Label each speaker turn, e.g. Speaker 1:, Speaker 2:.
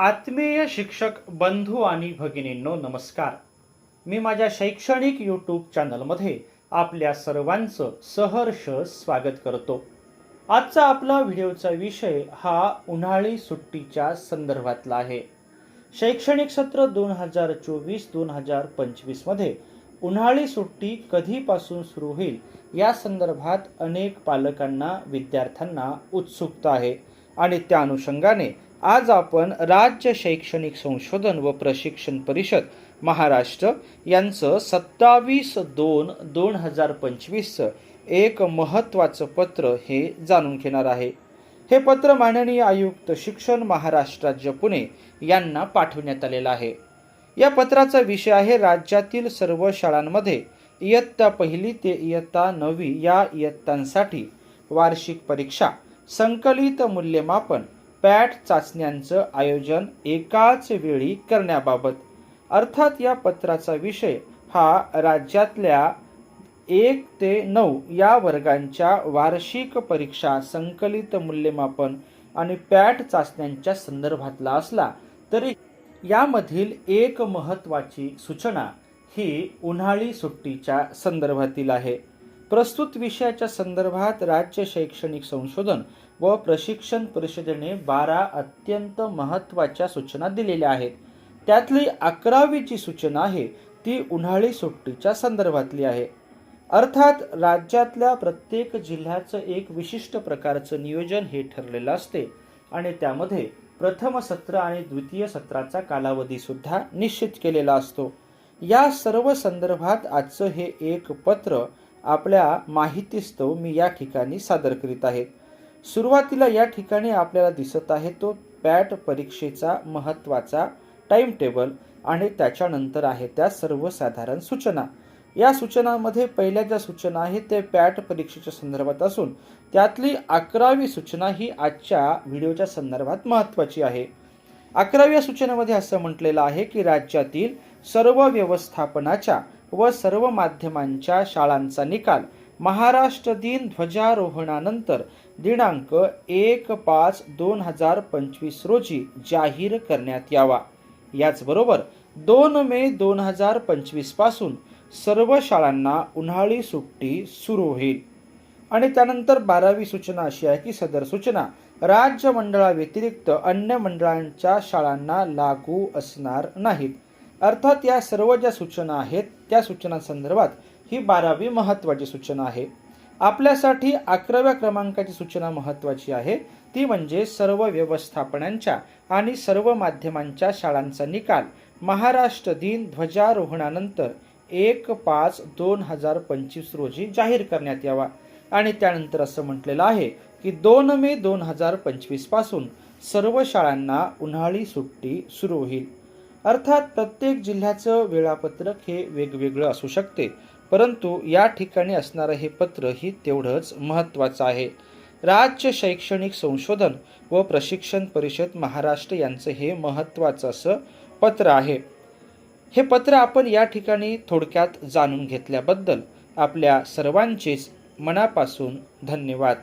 Speaker 1: आत्मीय शिक्षक बंधू आणि भगिनींनो नमस्कार. मी माझ्या शैक्षणिक यूट्यूब चॅनलमध्ये आपल्या सर्वांचं सहर्ष स्वागत करतो. आजचा आपला व्हिडिओचा विषय हा उन्हाळी सुट्टीच्या संदर्भातला आहे. शैक्षणिक सत्र दोन हजार चोवीस दोन हजार पंचवीसमध्ये उन्हाळी सुट्टी कधीपासून सुरू होईल या संदर्भात अनेक पालकांना विद्यार्थ्यांना उत्सुकता आहे आणि त्या अनुषंगाने आज आपण राज्य शैक्षणिक संशोधन व प्रशिक्षण परिषद महाराष्ट्र यांचं सत्तावीस दोन दोन हजार पंचवीसचं एक महत्त्वाचं पत्र हे जाणून घेणार आहे. हे पत्र माननीय आयुक्त शिक्षण महाराष्ट्र राज्य पुणे यांना पाठवण्यात आलेलं आहे. या पत्राचा विषय आहे राज्यातील सर्व शाळांमध्ये इयत्ता पहिली ते इयत्ता नववी या इयत्तांसाठी वार्षिक परीक्षा संकलित मूल्यमापन पॅट चाचण्यांचं आयोजन एकाच वेळी करण्याबाबत. अर्थात या पत्राचा विषय हा राज्यातल्या एक ते नऊ या वर्गांच्या वार्षिक परीक्षा संकलित मूल्यमापन आणि पॅट चाचण्यांच्या संदर्भातला असला तरी यामधील एक महत्त्वाची सूचना ही उन्हाळी सुट्टीच्या संदर्भातील आहे. प्रस्तुत विषयाच्या संदर्भात राज्य शैक्षणिक संशोधन व प्रशिक्षण परिषदेने बारा अत्यंत महत्त्वाच्या सूचना दिलेल्या आहेत. त्यातली अकरावीची सूचना आहे ती उन्हाळी सुट्टीच्या संदर्भातली आहे. अर्थात राज्यातल्या प्रत्येक जिल्ह्याचं एक विशिष्ट प्रकारचं नियोजन हे ठरलेलं असते आणि त्यामध्ये प्रथम सत्र आणि द्वितीय सत्राचा कालावधी सुद्धा निश्चित केलेला असतो. या सर्व संदर्भात आजचं हे एक पत्र आपल्या माहितीस्तव मी या ठिकाणी सादर करीत आहे. सुरुवातीला या ठिकाणी आपल्याला दिसत आहे तो पॅट परीक्षेचा महत्त्वाचा टाईम टेबल आणि त्याच्यानंतर आहे त्या सर्वसाधारण सूचना. या सूचनांमध्ये पहिल्या ज्या सूचना आहेत ते पॅट परीक्षेच्या संदर्भात असून त्यातली अकरावी सूचना ही आजच्या व्हिडिओच्या संदर्भात महत्त्वाची आहे. अकराव्या सूचनेमध्ये असं म्हटलेलं आहे की राज्यातील सर्व व्यवस्थापनाच्या व सर्व माध्यमांच्या शाळांचा निकाल महाराष्ट्र दिन ध्वजारोहणानंतर दिनांक एक पाच दोन हजार पंचवीस रोजी जाहीर करण्यात यावा. याचबरोबर दोन मे दोन हजार पंचवीसपासून सर्व शाळांना उन्हाळी सुट्टी सुरू होईल. आणि त्यानंतर बारावी सूचना अशी आहे की सदर सूचना राज्य मंडळाव्यतिरिक्त अन्य मंडळांच्या शाळांना लागू असणार नाहीत. अर्थात या सर्व ज्या सूचना आहेत त्या सूचनांसंदर्भात ही बारावी महत्त्वाची सूचना आहे. आपल्यासाठी अकराव्या क्रमांकाची सूचना महत्त्वाची आहे. ती म्हणजे सर्व व्यवस्थापनांच्या आणि सर्व माध्यमांच्या शाळांचा निकाल. महाराष्ट्र दिन ध्वजारोहणानंतर एक पाच दोन हजार पंचवीस रोजी जाहीर करण्यात यावा. आणि त्यानंतर असं म्हटलेलं आहे की दोन मे दोन हजार पंचवीसपासून सर्व शाळांना उन्हाळी सुट्टी सुरू होईल. अर्थात प्रत्येक जिल्ह्याचं वेळापत्रक हे वेगवेगळं असू शकते. परंतु या ठिकाणी असणारं हे पत्र ही तेवढंच महत्त्वाचं आहे. राज्य शैक्षणिक संशोधन व प्रशिक्षण परिषद महाराष्ट्र यांचं हे महत्त्वाचं असं पत्र आहे. हे पत्र आपण या ठिकाणी थोडक्यात जाणून घेतल्याबद्दल आपल्या सर्वांचेच मनापासून धन्यवाद.